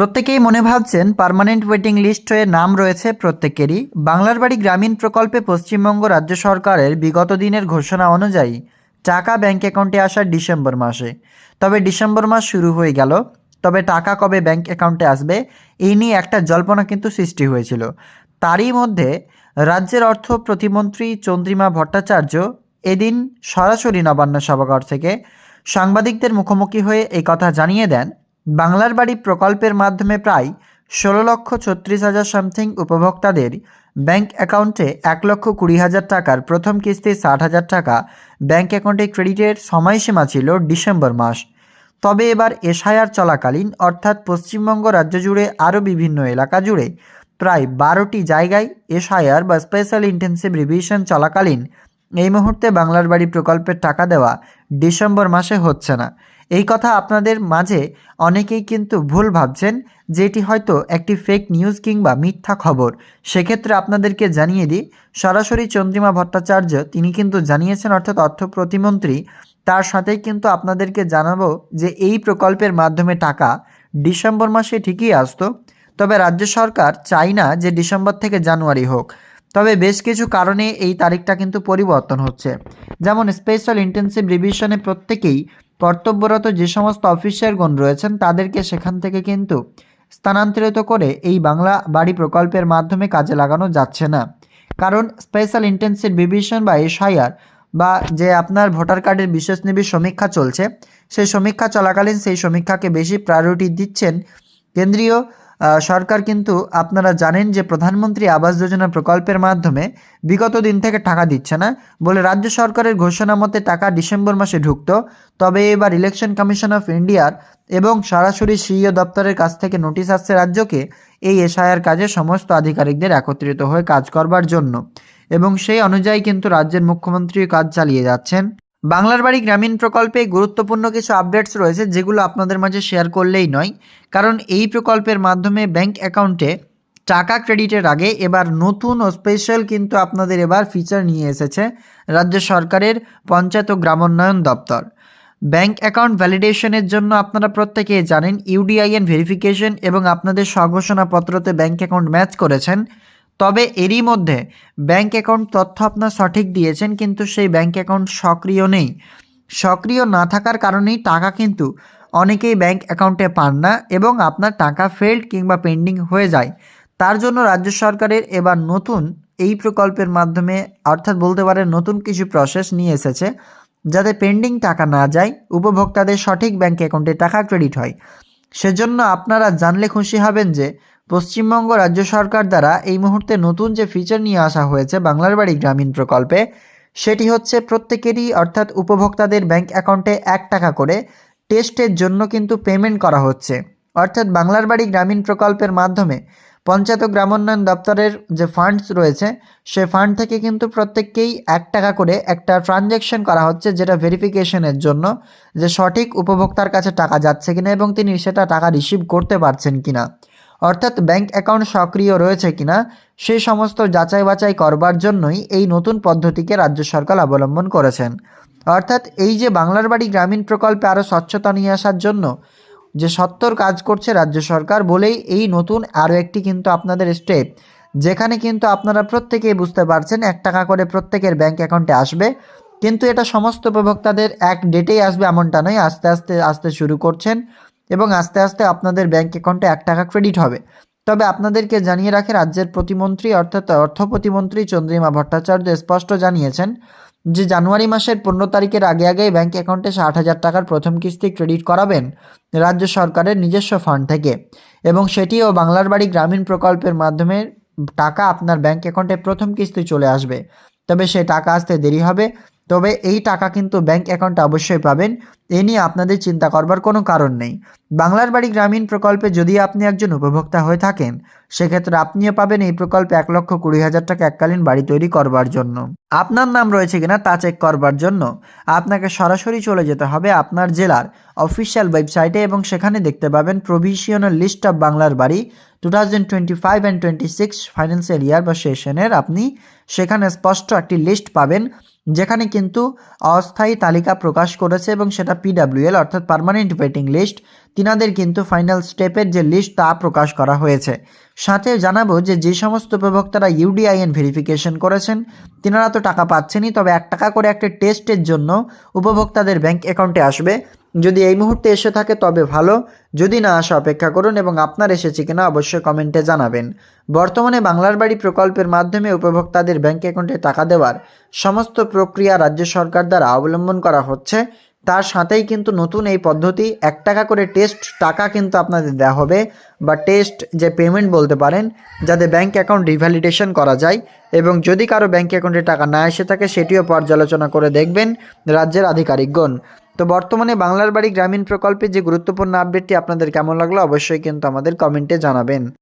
প্রত্যেকেই মনে ভাবছেন পার্মানেন্ট ওয়েটিং লিস্ট হয়ে নাম রয়েছে প্রত্যেকেরই। বাংলার বাড়ি গ্রামীণ প্রকল্পে পশ্চিমবঙ্গ রাজ্য সরকারের বিগত দিনের ঘোষণা অনুযায়ী টাকা ব্যাংক অ্যাকাউন্টে আসার ডিসেম্বর মাসে। তবে ডিসেম্বর মাস শুরু হয়ে গেল। তবে টাকা কবে ব্যাংক অ্যাকাউন্টে আসবে, এই নিয়ে একটা জল্পনা কিন্তু সৃষ্টি হয়েছিল। তারই মধ্যে রাজ্যের অর্থ প্রতিমন্ত্রী চন্দ্রিমা ভট্টাচার্য এদিন সরাসরি নবান্ন সভাঘর থেকে সাংবাদিকদের মুখোমুখি হয়ে এই কথা জানিয়ে দেন বাংলার বাড়ি প্রকল্পের মাধ্যমে প্রায় ষোলো লক্ষ ছত্রিশ হাজার সামথিং উপভোক্তাদের ব্যাংক অ্যাকাউন্টে এক লক্ষ কুড়ি হাজার টাকার প্রথম কিস্তি ষাট হাজার টাকা ব্যাংক অ্যাকাউন্টে ক্রেডিটের সময়সীমা ছিল ডিসেম্বর মাস। তবে এবার এসআইআর চলাকালীন, অর্থাৎ পশ্চিমবঙ্গ রাজ্য জুড়ে আরও বিভিন্ন এলাকা জুড়ে প্রায় বারোটি জায়গায় এসআইআর বা স্পেশাল ইন্টেন্সিভ রিভিশন চলাকালীন এই মুহূর্তে বাংলার বাড়ি প্রকল্পের টাকা দেওয়া ডিসেম্বর মাসে হচ্ছে না। এই কথা আপনাদের মাঝে অনেকেই কিন্তু ভুল ভাবছেন, যেটি হয়তো একটি ফেক নিউজ কিংবা মিথ্যা খবর। সেক্ষেত্রে আপনাদেরকে জানিয়ে দিই, সরাসরি চন্দ্রিমা ভট্টাচার্য, তিনি কিন্তু জানিয়েছেন, অর্থাৎ অর্থ প্রতিমন্ত্রী, তার সাথেই কিন্তু আপনাদেরকে জানাব যে এই প্রকল্পের মাধ্যমে টাকা ডিসেম্বর মাসে ঠিকই আসতো। তবে রাজ্য সরকার চাই না যে ডিসেম্বর থেকে জানুয়ারি হোক। তবে বেশ কিছু কারণে এই তারিখটা কিন্তু পরিবর্তন হচ্ছে। যেমন স্পেশাল ইন্টেন্সিভ রিভিশনে প্রত্যেকেই কর্তব্যরত যে সমস্ত অফিসারগণ রয়েছেন, তাদেরকে সেখান থেকে কিন্তু স্থানান্তরিত করে এই বাংলা বাড়ি প্রকল্পের মাধ্যমে কাজে লাগানো যাচ্ছে না। কারণ স্পেশাল ইন্টেন্সিভ রিভিশন বা এসআইআর বা যে আপনার ভোটার কার্ডের বিশেষ নিবিড় সমীক্ষা চলছে, সেই সমীক্ষা চলাকালীন সেই সমীক্ষাকে বেশি প্রায়োরিটি দিচ্ছেন কেন্দ্রীয় সরকার কিন্তু আপনারা জানেন যে প্রধানমন্ত্রী আবাস যোজনা প্রকল্পের মাধ্যমে বিগত দিন থেকে টাকা দিচ্ছে না বলে রাজ্য সরকারের ঘোষণা মতে টাকা ডিসেম্বর মাসে ঢুকতো। তবে এবার ইলেকশন কমিশন অফ ইন্ডিয়ার এবং সরাসরি সিইও দপ্তরের কাছ থেকে নোটিশ আসছে রাজ্যকে এই এসআইআর কাজে সমস্ত আধিকারিকদের একত্রিত হয়ে কাজ করবার জন্য। এবং সেই অনুযায়ী কিন্তু রাজ্যের মুখ্যমন্ত্রী কাজ চালিয়ে যাচ্ছেন। বাংলার বাড়ি গ্রামীণ প্রকল্পে গুরুত্বপূর্ণ কিছু আপডেটস রয়েছে যেগুলো আপনাদের মাঝে শেয়ার করলেই নয়। কারণ এই প্রকল্পের মাধ্যমে ব্যাংক অ্যাকাউন্টে টাকা ক্রেডিটের আগে এবার নতুন ও স্পেশাল কিন্তু আপনাদের এবার ফিচার নিয়ে এসেছে রাজ্য সরকারের পঞ্চায়েত ও গ্রামোন্নয়ন দপ্তর। ব্যাংক অ্যাকাউন্ট ভ্যালিডেশনের জন্য আপনারা প্রত্যেকে জানেন ইউডিআইএন ভেরিফিকেশন এবং আপনাদের স্বঘোষণাপত্রতে ব্যাংক অ্যাকাউন্ট ম্যাচ করেছেন। তবে এরই মধ্যে ব্যাংক অ্যাকাউন্ট তথ্য আপনার সঠিক দিয়েছেন, কিন্তু সেই ব্যাংক অ্যাকাউন্ট সক্রিয় নেই। সক্রিয় না থাকার কারণেই টাকা কিন্তু অনেকেই ব্যাংক অ্যাকাউন্টে পান না এবং আপনার টাকা ফেল্ড কিংবা পেন্ডিং হয়ে যায়। তার জন্য রাজ্য সরকারের এবার নতুন এই প্রকল্পের মাধ্যমে, অর্থাৎ বলতে পারেন নতুন কিছু প্রসেস নিয়ে এসেছে, যাতে পেন্ডিং টাকা না যায়, উপভোক্তাদের সঠিক ব্যাংক অ্যাকাউন্টে টাকা ক্রেডিট হয়। সেজন্য আপনারা জানলে খুশি হবেন যে পশ্চিমবঙ্গ রাজ্য সরকার দ্বারা এই মুহূর্তে নতুন যে ফিচার নিয়ে আসা হয়েছে বাংলার বাড়ি গ্রামীণ প্রকল্পে, সেটি হচ্ছে প্রত্যেকেরই অর্থাৎ উপভোক্তাদের ব্যাংক অ্যাকাউন্টে এক টাকা করে টেস্টের জন্য কিন্তু পেমেন্ট করা হচ্ছে। অর্থাৎ বাংলার বাড়ি গ্রামীণ প্রকল্পের মাধ্যমে পঞ্চায়েত গ্রামোন্নয়ন দপ্তরের যে ফান্ডস রয়েছে, সে ফান্ড থেকে কিন্তু প্রত্যেককেই এক টাকা করে একটা ট্রানজ্যাকশন করা হচ্ছে যেটা ভেরিফিকেশনের জন্য যে সঠিক উপভোক্তার কাছে টাকা যাচ্ছে কিনা এবং তিনি সেটা টাকা রিসিভ করতে পারছেন কিনা। অর্থাৎ ব্যাংক অ্যাকাউন্ট সক্রিয় রয়েছে কিনা, সে সমস্ত যাচাই বাছাই করবার জন্যই এই নতুন পদ্ধতিকে রাজ্য সরকার অবলম্বন করেছেন। অর্থাৎ এই যে বাংলার বাড়ি গ্রামীণ প্রকল্পে আরও স্বচ্ছতা নিয়ে আসার জন্য যে সত্তর কাজ করছে রাজ্য সরকার, বলেই এই নতুন আরও একটি কিন্তু আপনাদের স্টেপ, যেখানে কিন্তু আপনারা প্রত্যেকেই বুঝতে পারছেন এক টাকা করে প্রত্যেকের ব্যাংক অ্যাকাউন্টে আসবে, কিন্তু এটা সমস্ত উপভোক্তাদের এক ডেটেই আসবে এমনটা নয়, আস্তে আস্তে, আসতে শুরু করছেন। এবং আস্তে আস্তে আপনাদের ব্যাঙ্ক অ্যাকাউন্টে এক টাকা ক্রেডিট হবে। তবে আপনাদেরকে জানিয়ে রাখে রাজ্যের প্রতিমন্ত্রী অর্থাৎ অর্থ প্রতিমন্ত্রী চন্দ্রিমা ভট্টাচার্য স্পষ্ট জানিয়েছেন যে জানুয়ারি মাসের পনেরো তারিখের আগে আগেই ব্যাঙ্ক অ্যাকাউন্টে ষাট হাজার টাকার প্রথম কিস্তি ক্রেডিট করাবেন রাজ্য সরকারের নিজস্ব ফান্ড থেকে। এবং সেটিও বাংলার বাড়ি গ্রামীণ প্রকল্পের মাধ্যমে টাকা আপনার ব্যাঙ্ক অ্যাকাউন্টে প্রথম কিস্তি চলে আসবে। তবে সে টাকা আসতে দেরি হবে। তবে এই টাকা কিন্তু ব্যাংক অ্যাকাউন্টে অবশ্যই পাবেন। এ নিয়ে আপনাদের চিন্তা করবার কোনো কারণ নেই। বাংলার বাড়ি গ্রামীণ প্রকল্পে যদি আপনি একজন উপভোক্তা হয়ে থাকেন, সেক্ষেত্রে আপনিও পাবেন এই প্রকল্পে এক লক্ষ কুড়ি হাজার টাকা এককালীন বাড়ি তৈরি করবার জন্য। আপনার নাম রয়েছে কিনা তা চেক করবার জন্য আপনাকে সরাসরি চলে যেতে হবে আপনার জেলার অফিসিয়াল ওয়েবসাইটে এবং সেখানে দেখতে পাবেন প্রভিশনাল লিস্ট অফ বাংলার বাড়ি। Two thousand twenty five and twenty six financial year বা সেশনের আপনি সেখানে স্পষ্ট একটি লিস্ট পাবেন। যেখানে কিন্তু অস্থায়ী তালিকা প্রকাশ করেছে এবং সেটা পিডাব্লিউএল অর্থাৎ পারমানেন্ট ওয়েটিং লিস্ট তিনাদের কিন্তু ফাইনাল স্টেপের যে লিস্ট তা প্রকাশ করা হয়েছে। সাথে জানাব যে যে সমস্ত উপভোক্তারা ইউডিআইএন ভেরিফিকেশন করেছেন, তিনারা তো টাকা পাচ্ছেনই, তবে এক টাকা করে একটা টেস্টের জন্য উপভোক্তাদের ব্যাংক অ্যাকাউন্টে আসবে। যদি এই মুহূর্তে এসে থাকে, তবে ভালো। যদি না আসা, অপেক্ষা করুন এবং আপনার এসেছে কিনা অবশ্যই কমেন্টে জানাবেন। বর্তমানে বাংলার বাড়ি প্রকল্পের মাধ্যমে উপভোক্তাদের ব্যাংক অ্যাকাউন্টে টাকা দেওয়ার সমস্ত প্রক্রিয়া রাজ্য সরকার দ্বারা অবলম্বন করা হচ্ছে। তার সাথেই কিন্তু নতুন এই পদ্ধতি, এক টাকা করে টেস্ট টাকা কিন্তু আপনাদের দেওয়া হবে। বা টেস্ট যে পেমেন্ট বলতে পারেন, যাতে ব্যাংক অ্যাকাউন্ট রিভ্যালিডেশন করা যায় এবং যদি কারও ব্যাংক অ্যাকাউন্টে টাকা না এসে থাকে, সেটিও পর্যালোচনা করে দেখবেন রাজ্যের আধিকারিকগণ। তো বর্তমানে বাংলার বাড়ি গ্রামীণ প্রকল্পে যে গুরুত্বপূর্ণ আপডেটটি আপনাদের কেমন লাগল অবশ্যই কিন্তু আমাদের কমেন্টে জানাবেন।